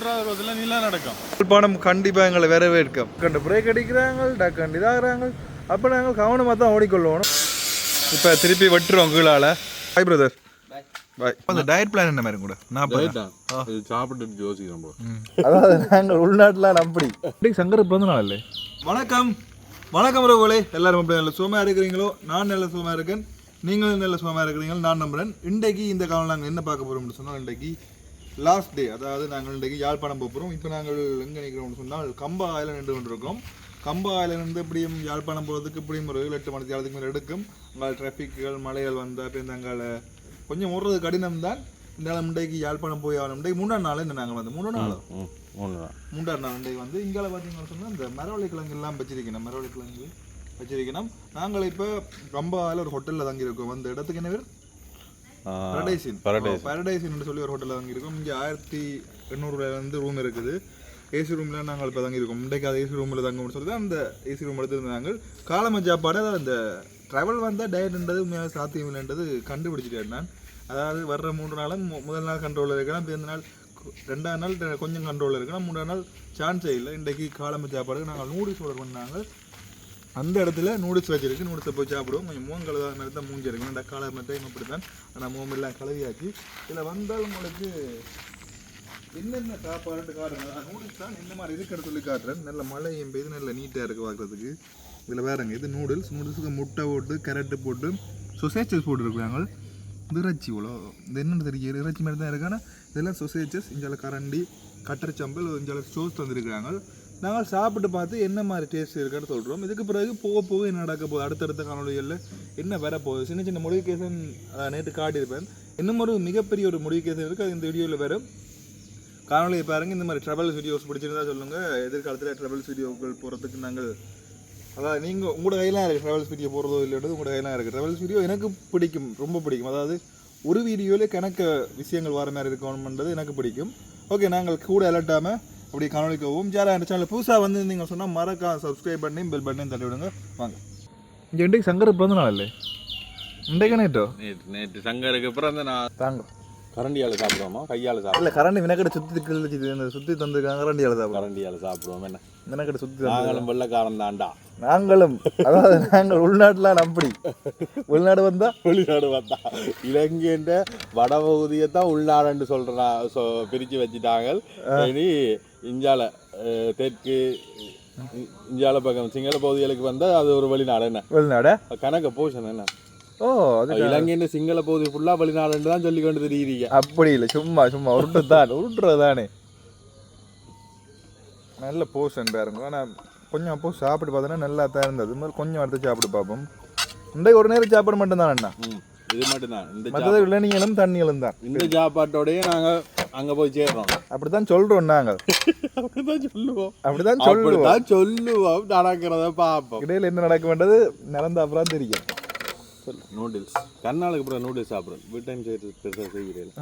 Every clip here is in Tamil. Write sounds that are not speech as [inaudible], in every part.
மூன்றாவது ரோட்டில் நீலாம் நடக்கும். யாழ்ப்பாணம் கண்டிப்பாக எங்களை வரவேற்கும். கண்டு பிரேக் அடிக்கிறாங்க டக்கண்டு இதாகிறாங்க அப்போ நாங்கள் கவனமாக தான் ஓடிக்கொள்வோம். இப்போ திருப்பி வெட்டுறோம் கீழால. பாய் பிரதர் பாய் அந்த டயட் பிளான் என்ன மாதிரி கூட? இது சாப்பிட்டு யோசிக்கிறோம். அதாவது நாங்கள் உள்நாட்டில் அப்படி சங்கர பிறந்த நாள் இல்லை. வணக்கம். வணக்கம் ரகுலே எல்லாரும் எப்படி நல்ல சுகமாக இருக்கிறீங்களோ? நான் நல்ல சுகமாக இருக்கேன். நீங்களும் நல்ல சுகமாக இருக்கிறீங்க நான் நம்புறேன். இன்றைக்கு இந்த காலம் நாங்கள் என்ன பார்க்க போகிறோம்னு சொன்னால் இன்றைக்கு லாஸ்ட் டே அதாவது நாங்கள் இன்றைக்கு யாழ்ப்பாணம் போக போகிறோம். இப்போ நாங்கள் எங்கே நிற்கிறோம்னு சொன்னால் கம்பா ஆயில நின்று கொண்டிருக்கோம். கம்பா ஆயில இருந்து இப்படியும் யாழ்ப்பாணம் போகிறதுக்கு இப்படியும் ஒரு ஏழு எட்டு மணி நேரத்துக்கு மேலே எடுக்கும். உங்கள் டிராஃபிக்குகள் மலைகள் வந்தால் இப்போ இந்த கொஞ்சம் ஓடுறது கடினம் தான் இருந்தாலும் இன்றைக்கு யாழ்ப்பாணம் போய் ஆகணும். இன்றைக்கு மூணாம் நாள் என்ன நாங்கள் வந்து? மூணு நாள். மூன்றாம் நாள் இன்றைக்கு வந்து இங்கால பார்த்தீங்கன்னு சொன்னால் இந்த மரவள்ளி கிழங்கு எல்லாம் வச்சிருக்கணும். மரவள்ளி கிழங்கு வச்சிருக்கணும். நாங்கள் இப்போ கம்பாவில் ஒரு ஹோட்டலில் தங்கியிருக்கோம். அந்த இடத்துக்கு என்ன பேர்? பரடைசின். பரடைசின் சொல்லி ஒரு ஹோட்டலில் தங்கியிருக்கோம். இங்கே ஆயிரத்தி எண்ணூறுலேருந்து ரூம் இருக்குது. ஏசி ரூமில் நாங்கள் இப்போ தங்கியிருக்கோம். இன்றைக்கு அது ஏசி ரூமில் தங்கணும்னு சொல்லி தான் அந்த ஏசி ரூம் எடுத்து நாங்கள் காலம சாப்பாடு அதாவது அந்த ட்ராவல் வந்தால் டயட்ன்றது உண்மையாக சாத்தியம் இல்லைன்றது கண்டுபிடிச்சிட்டேன் நான். அதாவது வர்ற மூன்று நாளும் முதல் நாள் கண்ட்ரோலில் இருக்கலாம் இப்போ இந்த நாள் ரெண்டாவது நாள் கொஞ்சம் கண்ட்ரோலில் இருக்கலாம் மூணாவது நாள் சான்ஸே இல்லை. இன்றைக்கு காலம சாப்பாடு நாங்கள் நூடுல்ஸ் ஆர்டர் பண்ணாங்க. அந்த இடத்துல நூடுல்ஸ் வச்சிருக்கு. நூடுல்ஸை போய் சாப்பிடுவோம். கொஞ்சம் முகம் மாதிரி தான் மூஞ்சி இருக்கு ஏன்னா காலை டைம் அப்படி தான் ஆனால் முகம் எல்லாம் இதில் வந்தால் உங்களுக்கு என்னென்ன சாப்பாடு காட்டுறாங்க நூடுல்ஸ் தான் இந்த மாதிரி இருக்கிற சொல்லி காட்டுறேன். நல்ல மழையும் பெய்து நல்ல நீட்டாக இருக்குது பார்க்குறதுக்கு. இதில் வேறங்க இது நூடுல்ஸ் நூடுல்ஸுக்கு முட்டை போட்டு கேரட்டு போட்டு சொசேச்சஸ் போட்டுருக்குறாங்க. இறைச்சி இவ்வளோ. இது என்னென்னு தெரியும் இறைச்சி மாதிரி தான் இருக்குது ஆனால் இதெல்லாம் சொசேச்சஸ் இங்கே கரண்டி கட்டர் சம்பல் இஞ்சால சோஸ் தந்திருக்கிறாங்க. நாங்கள் சாப்பிட்டு பார்த்து என்ன மாதிரி டேஸ்ட் இருக்குன்னு சொல்கிறோம் இதுக்கு பிறகு போக போக என்ன நடக்க போகுது? அடுத்தடுத்த காணொலிகளில் என்ன வர போகுது? சின்ன சின்ன மோடிஃபிகேஷன் நேற்று காட்டியிருப்பேன். இன்னும் ஒரு மிகப்பெரிய ஒரு மோடிஃபிகேஷன் இருக்குது அது இந்த வீடியோவில் வரும். காணொலியை பாருங்கள் இந்த மாதிரி ட்ரபிள்ஸ் வீடியோஸ் பிடிச்சிருந்தா சொல்லுங்கள் எதிர்காலத்தில் ட்ரபிள்ஸ் வீடியோக்கள் போகிறதுக்கு நாங்கள் அதாவது நீங்கள் உங்களோட கையெல்லாம் இருக்குது ட்ராவல்ஸ் வீடியோ போகிறதோ இல்லைன்றது உங்களோட கையெல்லாம் இருக்குது ட்ராவல்ஸ் வீடியோ எனக்கு பிடிக்கும். ரொம்ப பிடிக்கும். அதாவது ஒரு வீடியோவிலே கணக்க விஷயங்கள் வர மாதிரி இருக்கணும்ன்றது எனக்கு பிடிக்கும். ஓகே நாங்கள் கூட அலட்டாமல் அப்படி காணொலிக்கு போவோம் யாரா இந்த சேனல் புதுசாக வந்து நீங்கள் சொன்னால் மறக்கா சப்ஸ்கிரைப் பண்ணி பெல் பட்டனையும் தள்ளி விடுங்க வாங்க. இங்கே இன்றைக்கு சங்கர பிறந்த நாள் இல்லை இன்றைக்கு நேட்டோ நேற்று நேற்று சங்கருக்கு அப்புறம் வந்து நான் தாங்க. கரண்டியால் சாப்பிடுவோமா? கையால் சாப்பிடுவோம்? இல்லை கரண்டி வினக்கடை சுற்றி கிழிச்சு சுற்றி தந்துருக்காங்க கரண்டியால் சாப்பிடும் கரண்டியால் சாப்பிடுவோம் என்ன? வினக்கடை சுற்றி நாங்களும் வெள்ளக்காரன் தாண்டா நாங்களும் அதாவது நாங்கள் உள்நாட்டில் அப்படி உள்நாடு வந்தா? வெளிநாடு வந்தா. இலங்கைன்ற வடபகுதியை தான் உள்நாடுன்னு சொல்றா சொ பிரித்து வச்சுட்டாங்க இனி அஹ், தெற்கு இ- இந்தியால பக்கம் சிங்கள பகுதிகளுக்கு வந்தால் அது ஒரு வெளிநாடு என்ன? வெளிநாடா? கணக்கு போஷன் என்ன? ஓ அது இலங்கைன்ற சிங்கள பகுதி ஃபுல்லா வெளிநாடுன்னு தான் சொல்லி கொண்டு தெரியுறீங்க. அப்படி இல்லை சும்மா சும்மா உருட்டு தான் உருட்டுறது தானே நல்ல போர்ஷன் பாருங்க. ஆனால் கொஞ்சம் அப்போ சாப்பிட்டு பார்த்தோன்னா நல்லா தான் இருந்தது. மாதிரி கொஞ்சம் அடுத்து சாப்பிட்டு பார்ப்போம். இன்றைக்கு ஒரு நேரம் சாப்பிட மட்டும்தான் அண்ணா? இது மட்டும்தான். இந்த மற்றது இளநீங்களும் தண்ணிகளும் தான். இந்த சாப்பாட்டோடய நாங்க அங்க போய் சேர்றோம். அப்படித்தான் சொல்றோம் நாங்கள். அப்படிதான் சொல்லுவோம். அப்படிதான் சொல்லுவோம். சொல்லுவோம். நடக்கிறத பார்ப்போம். இடையில என்ன நடக்க வேண்டது நடந்த அப்புறம் தெரியும். நூடுல்ஸ் கர்நாளுக்கு அப்புறம் நூடுல்ஸ் சாப்பிட்றேன் வீட்டையும் செய்து பெருசாக செய்கிறேன்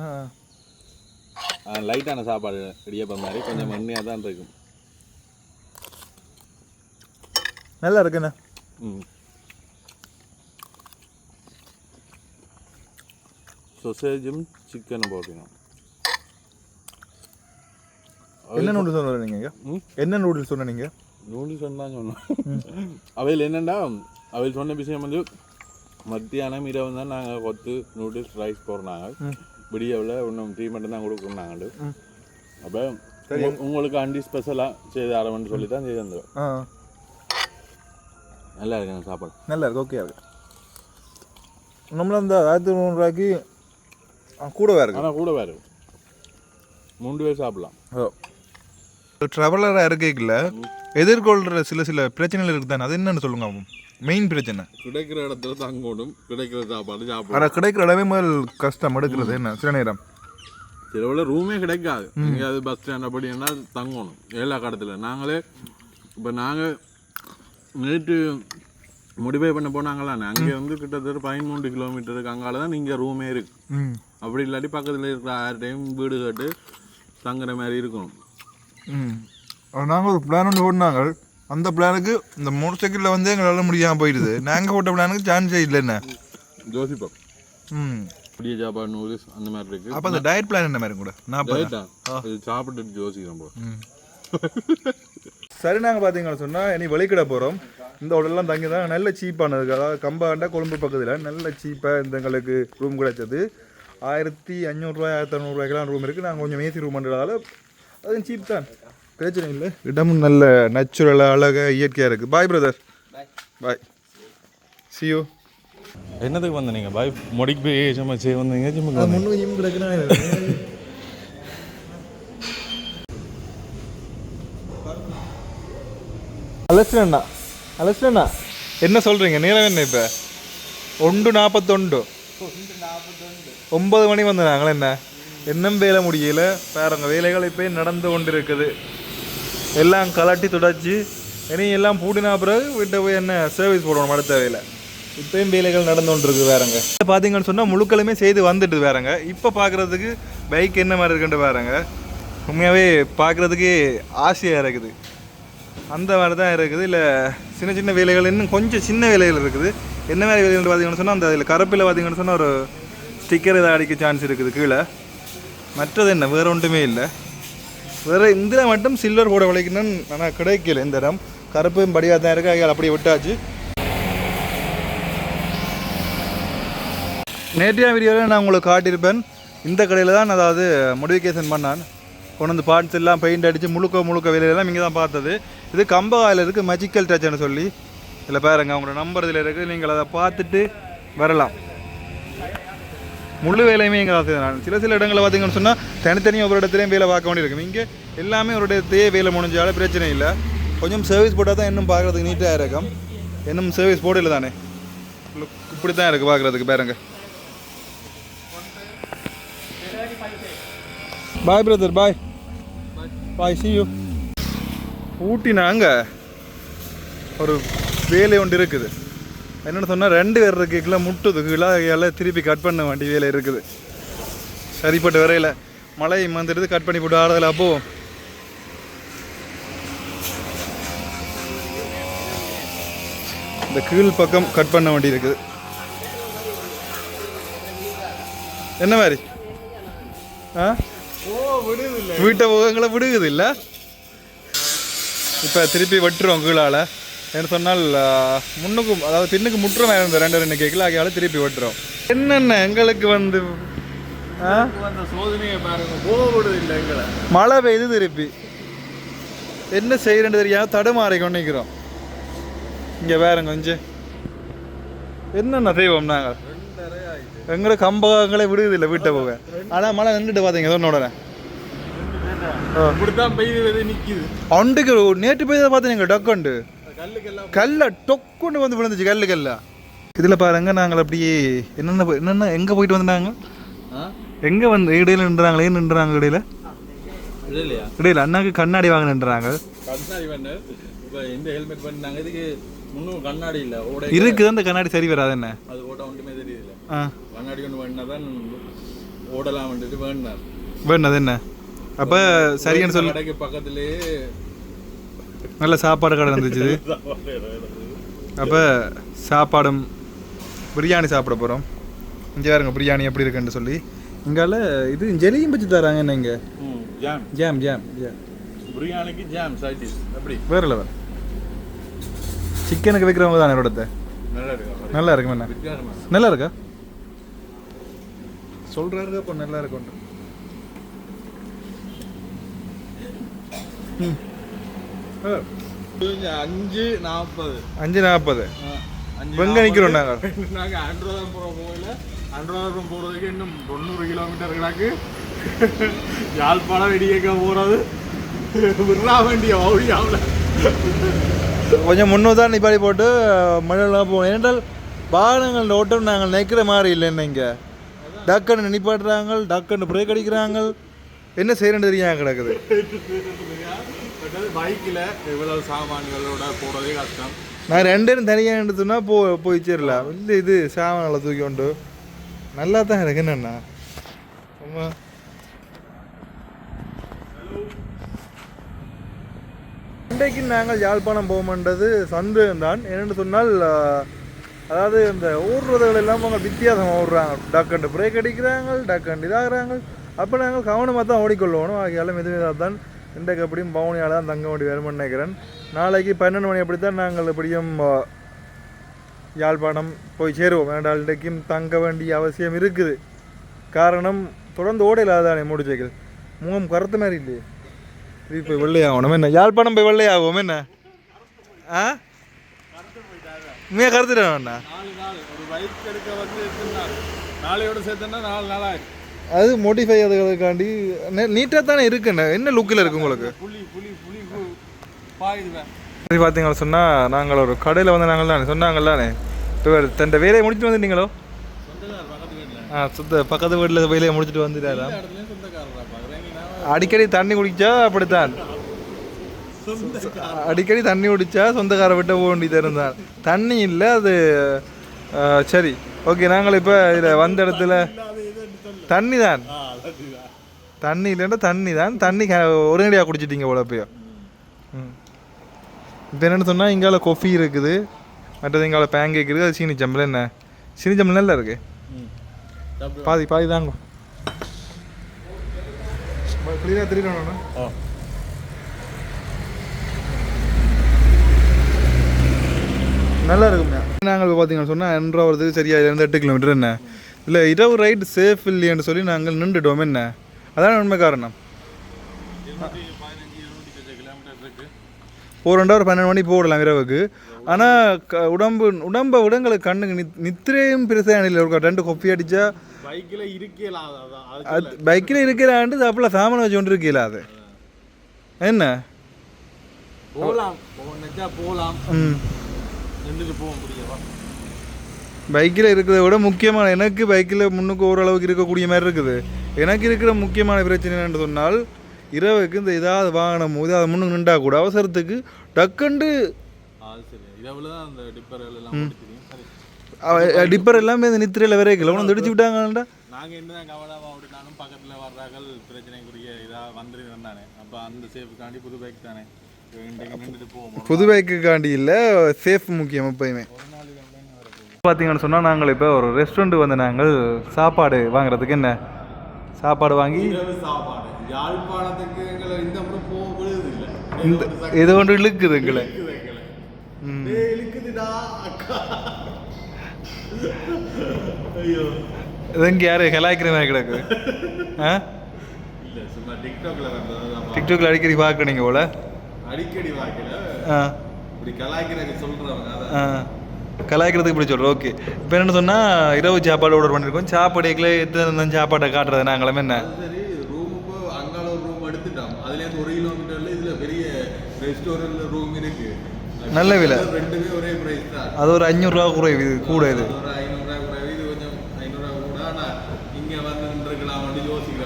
லைட்டான சாப்பாடு இடியப்பம் மாதிரி கொஞ்சம் எண்ணெயாக தான் இருக்கும். நல்லா இருக்குண்ணே சொசேஜும் சிக்கனும் போட்டுக்கணும். என்ன நூடுல்ஸ் சொன்ன? என்ன நூடுல்ஸ் சொன்ன நீங்க? நூடுல்ஸ் தான் சொன்னோம் அவையில் என்னென்னா அவையில் சொன்ன விஷயம் வந்து மத்தியானம் இரவு தான் நாங்கள் கொத்து நூடுல்ஸ் ரைஸ் போடுறாங்க விடியவில் இன்னும் டீ மட்டும் தான் கொடுக்குறாங்க அப்போ உங்களுக்கு அண்டி ஸ்பெஷலாக செய்து ஆரம்பம்னு சொல்லி தான் செய்து ஆ. நல்லா இருக்கு சாப்பாடு. நல்லா இருக்கு ஓகே இருக்கு. நம்மள அந்த ஆயிரத்தி நூறுரூவாய்க்கு கூடவே இருக்கு. ஆனால் கூட வேறு மூன்று பேர் சாப்பிடலாம். ட்ராவலராக இருக்கைக்குள்ள எதிர்கொள்கிற சில சில பிரச்சனைகள் இருக்குது தானே அது என்னன்னு சொல்லுங்க மெயின் பிரச்சனை. கிடைக்கிற இடத்துல தங்கணும் கிடைக்கிற சாப்பாடு சாப்பிடணும். ஆனால் கிடைக்கிற இடமே முதல் கஷ்டம் எடுக்கிறது என்ன? சில நேரம். சிலவில் ரூமே கிடைக்காது. எங்கேயாவது பஸ் ஸ்டாண்ட் அப்படின்னா தங்கணும். எல்லா கடத்தில் நாங்களே இப்போ நாங்கள் நேற்று முடிவே பண்ண போனாங்களாண்ணே அங்கே வந்து கிட்டத்தட்ட பதிமூன்று கிலோமீட்டருக்கு அங்கால தான் இங்கே ரூமே இருக்கு. ம். அப்படி இல்லாட்டி பக்கத்தில் இருக்கிற யார்கிட்டையும் வீடு கட்டு தங்குற மாதிரி இருக்கணும் ம். நாங்கள் ஒரு பிளான் ஒன்று ஓடினாங்க அந்த பிளானுக்கு இந்த மோட்டர் சைக்கிளில் வந்து எங்களால் முடியாமல் போயிடுது நாங்கள் ஓட்ட பிளானுக்கு சான்ஸே இல்லை என்ன ஜோசிப்பம். ம். புதிய சாப்பாடு நூடுல்ஸ் அந்த மாதிரி இருக்கு. அப்போ அந்த டயட் பிளான் என்ன மாதிரி கூட? இது சாப்பிட்டுட்டு யோசிக்கிறோம் bro. [laughs] சரி நாங்கள் பார்த்தீங்கன்னு சொன்னால் இனி வெளிக்கிட போகிறோம் இந்த ஹோட்டல்லாம் தங்கி தான் நல்ல சீப்பானது அதாவது கம்பாண்டா கொழும்பு பக்கத்தில் நல்ல சீப்பாக இந்த எங்களுக்கு ரூம் கிடைச்சது. ஆயிரத்தி அஞ்சூறுரூவா ஆயிரத்தி அறநூறுவாய்க்கெல்லாம் ரூம் இருக்குது நாங்கள் கொஞ்சம் ஏசி ரூம் பண்ணுறதால அதுவும் சீப் தான். பிரச்சனை இல்லை. இடமும் நல்ல நேச்சுரலாக அழகாக இயற்கையாக இருக்குது பாய் பிரதர் பாய் சியூ என்னதுக்கு வந்த நீங்க பாய் மொடிக்கு போய் சும்மா செய்ய வந்தீங்க. சும்மா முன்னுக்கு ஜிம் கிடக்குன்னா அலஸ்டண்ணா அலஸ்டண்ணா என்ன சொல்கிறீங்க நேரம் என்ன இப்போ? ஒன்று நாற்பத்தொண்டு ஒன்பது மணி வந்து நாங்கள் என்ன? இன்னும் வேலை முடியல. பாருங்க வேலைகள் இப்போ நடந்து கொண்டு இருக்குது எல்லாம் கலட்டி துடைச்சி இனி எல்லாம் பூட்டினா பிறகு வீட்டை போய் என்ன சர்வீஸ் போடணும் அடுத்த வேலை. இப்பயும் வேலைகள் நடந்து கொண்டு இருக்கு வேறங்க பார்த்தீங்கன்னு சொன்னால் முழுக்களுமே செய்து வந்துட்டு வேறங்க இப்போ பார்க்குறதுக்கு பைக் என்ன மாதிரி இருக்குன்ட்டு வேறங்க உண்மையாகவே பார்க்குறதுக்கு ஆசையாக இருக்குது. அந்த மாதிரி தான் இருக்குது. இல்லை சின்ன சின்ன வேலைகள் இன்னும் கொஞ்சம் சின்ன வேலைகள் இருக்குது. என்ன மாதிரி வேலைகள் பார்த்தீங்கன்னு சொன்னால் அந்த அதில் கருப்பில் பார்த்தீங்கன்னு சொன்னால் ஒரு ஸ்டிக்கர் இதை அடிக்க சான்ஸ் இருக்குது கீழே. மற்றது என்ன? வேறு ஒன்றுமே இல்லை. வேறு இதில் மட்டும் சில்வர் போட உழைக்கணும்னு ஆனால் கிடைக்கல இந்த இடம். கருப்பும் படியாக தான் இருக்குது அதில் அப்படியே விட்டாச்சு. நேற்றைய வீடியோவில் நான் உங்களுக்கு காட்டியிருப்பேன். இந்த கடையில் தான் அதாவது மோடிஃபிகேஷன் பண்ணான். கொண்டு வந்து பார்ட்ஸ் எல்லாம் பெயிண்ட் அடித்து முழுக்க முழுக்க வேலையெல்லாம் இங்கே தான் பார்த்தது. இது கம்பகாயில் இருக்குது மஜிக்கல் டச்னு சொல்லி. இதில் பாருங்க அவங்களோட நம்பர் இதில் இருக்குது நீங்கள் அதை பார்த்துட்டு வரலாம். முழு வேலையுமே இங்கே தான் நான் சில சில இடங்களில் பார்த்தீங்கன்னு சொன்னால் தனித்தனியாக ஒரு இடத்துலையும் வேலை பார்க்க வேண்டியிருக்கும் இங்கே எல்லாமே ஒரு இடத்தையே வேலை முடிஞ்சாலும் பிரச்சனை இல்லை. கொஞ்சம் சர்வீஸ் போட்டால் தான் இன்னும் பார்க்குறதுக்கு நீட்டாக இருக்கும். இன்னும் சர்வீஸ் போடல தானே. இப்படி தான் இருக்குது பார்க்குறதுக்கு பாருங்க. Bye brother bye bye see you ஊட்டினாங்க. ஒரு வேலை ஒன்று இருக்குது. என்னென்னு சொன்னால் ரெண்டு பேர் இருக்குல்ல முட்டுது கிலோ எல்லாம் திருப்பி கட் பண்ண வேண்டிய வேலை இருக்குது. சரிப்பட்ட வரையில் மழை வந்துடுது கட் பண்ணி போட்டு ஆடுதல அப்போ. இந்த கீழ் பக்கம் கட் பண்ண வேண்டி இருக்குது. என்ன மாதிரி? ஆ? வீட்டை போகங்களை விடுகுது இல்லை இப்போ திருப்பி வெட்டுறோம் கீழால். என்ன சொன்னால் ஆ, முன்னுக்கும் அதாவது பின்னுக்கு முற்றுறோம் இருந்த ரெண்டு ரெண்டு கேக்கில் ஆகியால திருப்பி வெட்டுறோம். என்னென்ன எங்களுக்கு வந்து சோதனையை பாருங்க. மழை பெய்யுது திருப்பி. என்ன செய்யறேன்னு தெரியாம தடுமாறி கொண்டு நிற்கிறோம் இங்கே வேறங்க கொஞ்சம் என்னென்ன செய்வோம் நாங்கள்? எங்களை கம்பங்களை விடுவதில்லை வீட்டை போக. ஆனால் மழை நின்றுட்டு பார்த்தீங்க சொன்ன உடனே. இப்படித்தான் பெய்யுது நிக்குது. அண்டுக்கு நேற்று போய் பார்த்தீங்க டக்குண்டு கல்ல டொக்குண்டு வந்து விழுந்துச்சு கல்லு கல்ல. இதில் பாருங்க நாங்கள் அப்படியே என்னென்ன என்னென்ன எங்கே போயிட்டு வந்தாங்க? எங்கே வந்து இடையில நின்றாங்களே நின்றாங்க இடையில? இடையில அண்ணாக்கு கண்ணாடி வாங்க நின்றாங்க. கண்ணாடி பண்ண இப்போ இந்த ஹெல்மெட் பண்ணாங்க இதுக்கு முன்னும் கண்ணாடி இல்லை ஓட இருக்குது அந்த கண்ணாடி சரி வராது என்ன? அது ஓட்ட ஒன்றுமே தெரியல கண்ணாடி ஒன்று வேணா தான் ஓடலாம் வந்துட்டு வேண்டாம் வேணது என்ன? அப்போ சரின்னு சொல்லி கடைக்கு பக்கத்துலேயே நல்ல சாப்பாடு கடை இருந்துச்சு [laughs] அப்போ சாப்பாடும் பிரியாணி சாப்பிட போகிறோம் இங்கே பாருங்க பிரியாணி எப்படி இருக்குன்னு சொல்லி. இங்கால இது ஜெலியும் வச்சு தராங்க என்ன இங்கே? ஜாம் ஜாம் ஜாம் ஜாம் பிரியாணிக்கு ஜாம் சைடிஸ் அப்படி. வேற லெவல் சிக்கனுக்கு வைக்கிறவங்க தானே இடத்த நல்லா இருக்கும் என்ன? நல்லா இருக்கா? சொல்றாரு அப்போ நல்லா இருக்கும் அஞ்சு நாற்பது அஞ்சு நாற்பது எங்க நிக்கிறோம் நாங்கள் ஆண்ட்ராய்டு போகிற போகல ஆண்ட்ராய்டு போகிறதுக்கு இன்னும் தொண்ணூறு கிலோமீட்டர் கிடக்கு யாழ்ப்பாணம் வெடிக்க போகிறது விட்றா வேண்டிய ஓடியாவில் கொஞ்சம் முன்னூறு தான் நிப்பாடி போட்டு மழைலாம் போகணும் ஏனென்றால் வாகனங்கள் ஓட்டம் நாங்கள் நிற்கிற மாதிரி இல்லை என்ன இங்கே டக்குன்னு நிப்பாட்டுறாங்க டக்குன்னு பிரேக் அடிக்கிறாங்க என்ன செய்யறேன்னு தெரியாம கிடக்குது? பைக்கில் இவ்வளவு சாமான்களோட போகிறதே கஷ்டம் நான் ரெண்டு பேரும் தனியாக எடுத்தோன்னா போ போய் சேரலாம் இல்லை இது சாமான்களை தூக்கி கொண்டு நல்லா தான் இருக்கு. என்னண்ணா? ஆமா இன்றைக்கு நாங்கள் யாழ்ப்பாணம் போகமான்றது சந்தேகம் தான் என்னென்னு சொன்னால் அதாவது இந்த ஊர்றதுகள் எல்லாம் அவங்க வித்தியாசமாக ஓடுறாங்க. டக்கண்டு பிரேக் அடிக்கிறாங்க டக்கண்டு இதாகிறாங்க. அப்போ நாங்கள் கவனமாக தான் ஓடிக்கொள்ளுவோம் ஆகியால மெதுவாக தான் இன்றைக்கு எப்படியும் பவுனியால் தான் தங்க வேண்டி வரும்னு நினைக்கிறேன். நாளைக்கு பன்னெண்டு மணி அப்படி தான் நாங்கள் எப்படியும் யாழ்ப்பாணம் போய் சேருவோம். வேண்டாம் இன்றைக்கும் தங்க வேண்டிய அவசியம் இருக்குது. காரணம் தொடர்ந்து ஓடையில் தானே முடிச்சைகள் முகம் கருத்து மாதிரி இல்லையே. இது போய் வெள்ளையாகணும். என்ன யாழ்ப்பாணம் போய் வெள்ளையாகும் என்ன? ஆ? உண்மையாக கருத்துட்டேன் நாளையோடு நாலு நாள். ஒரு பைக் எடுக்க வந்து சேர்த்தோன்னா நாலு நாள் ஆயிடுச்சு அது மோடிஃபை அதுகளுக்காண்டி நீட்டாக தானே இருக்குண்ணே. என்ன லுக்கில் இருக்கு உங்களுக்கு? சரி பார்த்தீங்களா சொன்னால் நாங்கள் ஒரு கடையில் வந்து நாங்கள் தானே சொன்னாங்கள் தானே இப்போ தன் வேலையை முடிச்சுட்டு வந்துட்டீங்களோ? ஆ சுத்த பக்கத்து வீட்டில் வேலையை முடிச்சுட்டு வந்துட்டாரா? அடிக்கடி தண்ணி குடிச்சா அப்படித்தான். அடிக்கடி தண்ணி குடிச்சா சொந்தக்கார விட்டு போக வேண்டியது இருந்தான். தண்ணி இல்லை அது சரி. ஓகே நாங்கள் இப்போ இதில் வந்த இடத்துல தண்ணி தான் தண்ணி இல்லைன்னா தண்ணி தான் தண்ணி ஒரேடியாக குடிச்சிட்டீங்க போல போய் ம். இப்போ என்னென்னு சொன்னால் இங்கால கொஃபி இருக்குது. மற்றது இங்கால பேங்கேக் இருக்குது. அது சீனி ஜம்பில் என்ன? சீனி ஜம்பிள் நல்லா இருக்கு. பாதி பாதி தாங்க. கிளியராக தெரியும் நல்லா இருக்குங்க நாங்கள் பார்த்தீங்கன்னா சொன்னால் என்ற வரதுக்கு சரியா இருந்து எட்டு கிலோமீட்டர் என்ன? இல்லை இரவு ரைட் சேஃப் இல்லைன்னு சொல்லி நாங்கள் நின்றுட்டோம். என்ன? அதான் உண்மை காரணம். இருக்கு ஒரு ரெண்டு ஹவர் பன்னெண்டு மணி போடலாம் இரவுக்கு. ஆனால் க உடம்பு உடம்பை விட எங்களுக்கு கண்ணுக்கு நித் நித்திரையும் பெருசாக இல்லை ஒரு ரெண்டு கொப்பி அடித்தா பைக்கில் இருக்கலாம் அது பைக்கில் இருக்கிறாண்டு தப்பில் சாமான் வச்சு கொண்டு இருக்கீங்களா அது. என்ன? போகலாம் போகலாம் ம். போக முடியவா பைக்கில் இருக்கிறத விட முக்கியமான எனக்கு பைக்கில் முன்னுக்கு ஓரளவுக்கு இருக்கக்கூடிய மாதிரி இருக்குது. எனக்கு இருக்கிற முக்கியமான பிரச்சனை என்னன்னு சொன்னால் இரவுக்கு இந்த ஏதாவது வாகனம் போது அதை முன்னுக்கு நின்றா கூட அவசரத்துக்கு டக்குண்டு டிப்பர் எல்லாமே இந்த நித்திரையில் விரைக்கல. உனக்கு அடிச்சு விட்டாங்கடா நாங்கள் என்னதான் கவனமாக ஓடினாலும் பக்கத்தில் வர்றார்கள் பிரச்சனைக்குரிய இதாக வந்துருந்தேன் தானே. அப்போ அந்த சேஃபுக்காண்டி புது பைக் தானே. புது பைக்குக்காண்டி இல்லை சேஃப் முக்கியம் எப்பயுமே. பார்த்தீங்கன்னு சொன்னால் நாங்கள் இப்போ ஒரு ரெஸ்டாரண்ட் வந்து நாங்கள் சாப்பாடு வாங்குறதுக்கு என்ன? சாப்பாடு வாங்கி இந்த இது ஒன்று இழுக்குது எங்களை. ம். இழுக்குதுடா அக்கா. ஐயோ. இது இங்கே யாரு? ஹெலாய்க்கிற மாதிரி கிடக்கு டிக்டாக்ல அடிக்கடி பார்க்க போல. அடிக்கடி ஆ. இப்படி கலாய்க்கிறதுக்கு சொல்றவங்க கலாய்க்கிறதுக்கு இப்படி சொல்கிறோம் ஓகே இப்போ என்ன சொன்னால் இரவு சாப்பாடு ஆர்டர் பண்ணியிருக்கோம் சாப்பாடுக்குள்ள எத்தனை இருந்தாலும் சாப்பாட்டை காட்டுறது? நாங்களும் என்ன? சரி அங்கால ஒரு ரூம் எடுத்துட்டோம். அதுலேருந்து ஒரு கிலோமீட்டர்ல இதுல பெரிய ரெஸ்டாரண்ட்ல ரூம் இருக்கு. நல்ல விலை. ரெண்டுமே ஒரே பிரைஸ் தான். அது ஒரு அஞ்சூறுரூவா குறைவு இது கூட இது.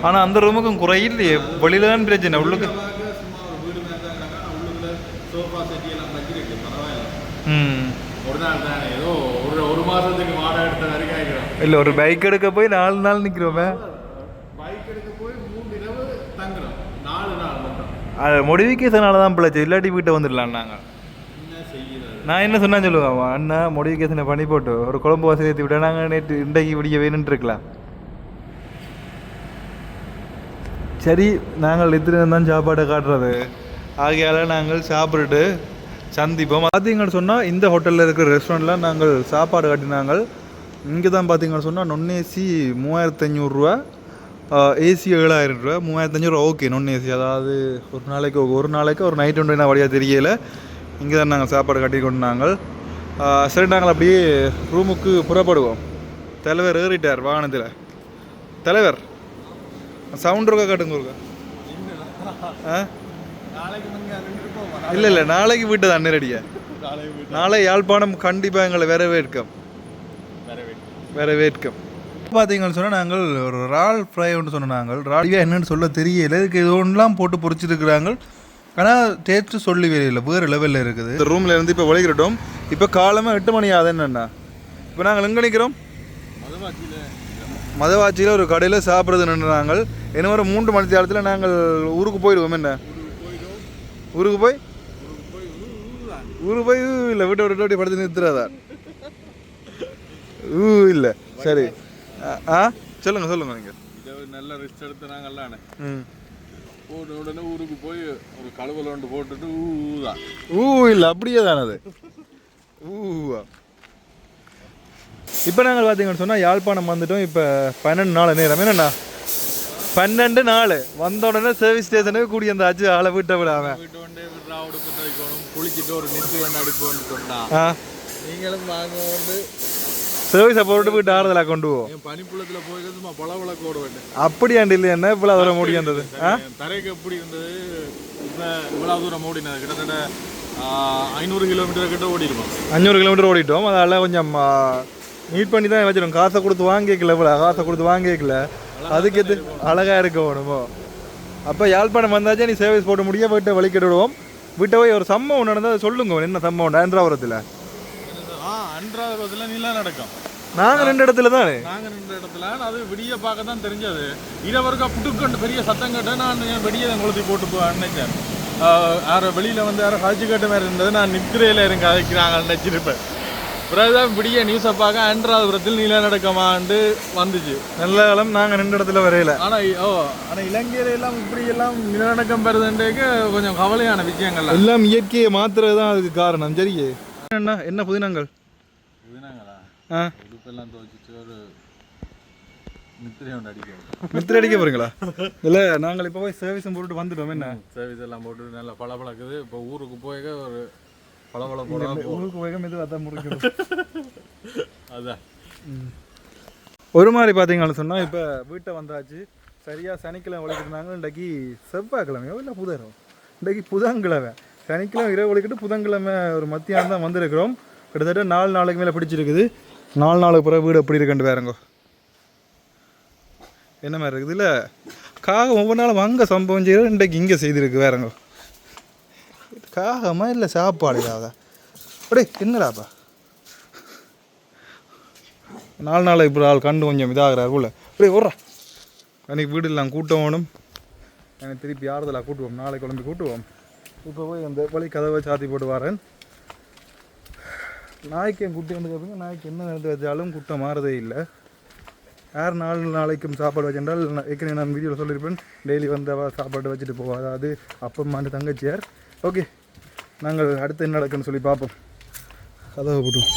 ஆனால் அந்த ரூமுக்கும் குறை இல்லையே வெளியில தான் பிரச்சனை. உள்ளுக்கு ம். ஒரு நாள் தானே. மாசத்துக்கு வாடகை எடுத்த வரைக்கும் ஆகிக்கிறோம் இல்லை ஒரு பைக் எடுக்க போய் நாலு நாள் நிற்கிறோமே பைக் எடுக்க போய் மூணு இரவு தங்குறோம். நாலு நாள் மட்டும். அது மொடிஃபிகேஷனால தான் பிள்ளைச்சு இல்லாட்டி வீட்டை வந்துடலாம் நாங்கள் நான் என்ன சொன்னா சொல்லுவேன் அண்ணா மொடிஃபிகேஷனை பண்ணி போட்டு ஒரு குழம்பு வசதி ஏற்றி விட்டா நாங்கள் நேற்று இன்றைக்கு விடிய வேணும்னு இருக்கலாம். சரி நாங்கள் இத்தனை தான் சாப்பாடை காட்டுறது. ஆகையால் நாங்கள் சாப்பிட்டுட்டு சந்திப்போம். பார்த்தீங்கன்னு சொன்னால் இந்த ஹோட்டலில் இருக்கிற ரெஸ்டாரண்ட்டில் நாங்கள் சாப்பாடு காட்டினாங்க. இங்கே தான் பார்த்தீங்கன்னு சொன்னால் நொன் ஏசி மூவாயிரத்து ஐநூறுரூவா ஏசி ஏழாயிரம் ரூபா. மூவாயிரத்து ஓகே நொன் ஏசி அதாவது ஒரு நாளைக்கு ஒரு நாளைக்கு ஒரு நைட் ஒன்று என்ன வழியாக தெரியல. இங்கே தான் நாங்கள் சாப்பாடு கட்டி கொண்டு நாங்கள் சரி நாங்கள் அப்படியே ரூமுக்கு புறப்படுவோம். தலைவர் ஏறிட்டார் வாகனத்தில். தலைவர் சவுண்ட் இருக்கா காட்டுங்க இருக்கா? ஆ? இல்லை இல்லை நாளைக்கு வீட்டு தான் நேரடியா. நாளைக்கு நாளை யாழ்ப்பாணம் கண்டிப்பாக எங்களை வரவேற்கும். வரவேற்கும். பார்த்தீங்கன்னு சொன்னால் நாங்கள் ஒரு ரால் ஃப்ரை ஒன்று சொன்னோம் நாங்கள். ராலியாக என்னன்னு சொல்ல தெரியல. இதுக்கு இது ஒன்றுலாம் போட்டு பொரிச்சிருக்கிறாங்க ஆனால் டேஸ்ட்டு சொல்லி இல்லை வேறு லெவலில் இருக்குது. இந்த ரூமில் இருந்து இப்போ விளைக்கிறோம் இப்போ காலமாக எட்டு மணி ஆகுது என்னண்ணா இப்போ நாங்கள் எங்கே நிற்கிறோம் மதுவாச்சியில். மதவாச்சியில் ஒரு கடையில் சாப்பிட்றது நின்று நாங்கள். இன்னும் ஒரு மூன்று மணி நேரத்தில் நாங்கள் ஊருக்கு போயிடுவோம் என்ன? ஊருக்கு போய்? ஊருக்கு போய் இல்லை. வீட்டை விட்டு படுத்து நிறுத்துறதா? ஊ இல்லை. சரி. ஆ, சொல்லுங்க சொல்லுங்க நீங்கள் நல்ல ரெஸ்ட் எடுத்து நாங்கள்லானே. ம். போன உடனே ஊருக்கு போய் ஒரு கழுவல ஒன்று போட்டுட்டு ஊதான். ஊ இல்லை. அப்படியே தானே அது ஊவா. இப்போ நாங்கள் பார்த்தீங்கன்னு சொன்னால் யாழ்ப்பாணம் வந்துட்டோம். இப்போ பன்னெண்டு நாள் நேரம். என்னண்ணா? பன்னெண்டு நாள். வந்த உடனே சர்வீஸ் ஸ்டேஷனுக்கு கூடி அந்த ஆச்சு ஆளை விட்ட விடாம. வீட்டு குளிச்சுட்டு ஒரு நெத்து வேணும் அடிப்போம்னு சொன்னா. நீங்களும் வாங்க வந்து சர்வீஸை போட்டு போயிட்டு ஆறுதலாக கொண்டு போவோம் பனிப்புலத்துல போய் சும்மா பல விளக்கு ஓட வேண்டும் அப்படியாண்டு இல்லை என்ன இவ்வளோ தூரம் ஆ? என் தரைக்கு எப்படி இருந்தது இப்போ இவ்வளவு தூரம் ஓடினது கிட்டத்தட்ட ஐநூறு கிலோமீட்டர் கிட்ட ஓடிருக்கும். அஞ்சூறு கிலோமீட்டர் ஓடிட்டோம். அதனால் கொஞ்சம் மீட் பண்ணி தான் வச்சிடும் காசை கொடுத்து வாங்கிக்கல இவ்வளோ காசை கொடுத்து வாங்கிக்கல. அதுக்கு எது அழகாக இருக்க வேணுமோ. அப்போ யாழ்ப்பாணம் வந்தாச்சே நீ சர்வீஸ் போட்டு முடிய போயிட்டு வழிக்கிட்டு விடுவோம் விட்ட போய் ஒரு சம்பவம் நடந்தது அதை சொல்லுங்க என்ன சம்பவம் ஆந்திராபுரத்தில் ரோட்டில் நீலாம் நடக்கும். நாங்கள் ரெண்டு இடத்துல தானே? நாங்க நின்ற இடத்துல. அது விடிய பார்க்க தான் தெரிஞ்சது. இரவருக்கா புட்டுக்கண்டு பெரிய சத்தம் கேட்டு நான் வெடியை கொளுத்தி போட்டு நினைச்சேன் யாரோ வெளியில வந்து யாரோ காய்ச்சி கேட்ட மாதிரி இருந்தது. நான் நிற்கிறையில இருங்க அதைக்கிறாங்க நினைச்சிருப்பேன் பிறகுதான் விடிய நியூஸை பார்க்க அன்றாதபுரத்தில் நிலநடுக்கமாண்டு வந்துச்சு. நல்ல காலம் நாங்கள் ரெண்டு இடத்துல வரையில. ஆனா இ- ஓ ஆனா இலங்கையில எல்லாம் இப்படி எல்லாம் நிலநடுக்கம் பெறுதுன்றதுக்கு கொஞ்சம் கவலையான விஷயங்கள் எல்லாம் இயற்கையை மாத்துறது தான் அதுக்கு காரணம். சரியே? என்ன என்ன புதினங்கள்? இதுனாங்களா ஆ? உடுப்பெல்லாம் துவச்சிட்டு ஒரு மித்திர அடிக்க போறீங்களா? இல்லை நாங்கள் இப்போ போய் சர்வீஸும் போட்டுட்டு வந்துட்டோம். என்ன? சர்வீஸ் எல்லாம் போட்டு நல்லா பளபளக்குது. இப்போ ஊருக்கு போய் ஒரு பளபள போடாம போ உங்களுக்கு வேகம் இது அதான் முடிக்கணும் [laughs] அதான். ஒரு மாதிரி பார்த்தீங்கன்னு சொன்னால் இப்போ வீட்டை வந்தாச்சு. சரியாக சனிக்கிழமை ஒழிக்கிட்டு இன்றைக்கி செவ்வாய்க்கிழமையோ இல்லை புதனோ? இன்றைக்கி புதன்கிழமை. சனிக்கிழமை இரவு ஒழிக்கிட்டு புதன்கிழமை ஒரு மத்தியானம் தான் வந்திருக்கிறோம். கிட்டத்தட்ட நாலு நாளைக்கு மேலே பிடிச்சிருக்குது. நாலு நாளுக்கு பிறகு வீடு எப்படி இருக்குன்னு வேறங்கோ என்ன மாதிரி இருக்குது? இல்லை காகம் ஒவ்வொரு நாளும் அங்கே சம்பவம் செய்கிறது இன்றைக்கு இங்கே செய்திருக்கு வேறங்கோ காகமா இல்லை சாப்பாடுக்காக? அப்படியே என்னடாப்பா? நாலு நாள் இப்படி ஆள் கண்டு கொஞ்சம் இதாகிறார் அப்படியே ஓடுறா. அன்றைக்கி வீடு எல்லாம் கூட்டம் வேணும். எனக்கு திருப்பி ஆறுதலாக கூட்டுவோம். நாளை குழம்பு கூட்டுவோம். இப்போ போய் அந்த வழி கதவை சாத்தி போட்டு வரேன். நாய்க்கு என் குட்டி வந்து கேட்பீங்க நாய்க்கு என்ன நடந்து வச்சாலும் குட்டம் மாறதே இல்லை. யார் நாலு நாளைக்கும் சாப்பாடு வச்சிருந்தால் ஏற்கனவே நான் வீடியோவில் சொல்லியிருப்பேன் டெய்லி வந்து அவள் சாப்பாடு வச்சுட்டு போவா அதாவது அப்பம்மாண்டு தங்கச்சியார். ஓகே. நாங்கள் அடுத்து என்ன நடக்குன்னு சொல்லி பார்ப்போம். கதவை போட்டுவோம்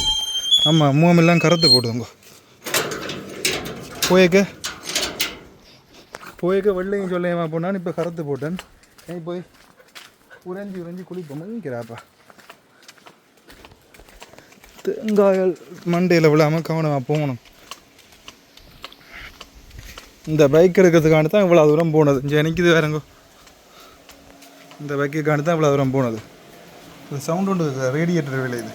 ஆமாம் மூவமெல்லாம் கரத்து போட்டுதுங்க போயக்க. போயக்க வெள்ளையும் சொல்லையமா போனான்னு இப்போ கரத்து போட்டேன். ஏன் போய் உறைஞ்சி உறைஞ்சி குளிப்போம்ங்கிறாப்பா தேங்காயல் மண்டையில் விழாமல் கவனமாக போகணும். இந்த பைக் எடுக்கிறதுக்காண்டி தான் இவ்வளோ தூரம் போனது. இங்கே நிற்கிது வேறங்கோ. இந்த பைக்குக்காண்டி தான் இவ்வளோ தூரம் போனது. இது சவுண்டு ஒன்று ரேடியேட்டர் விளையுது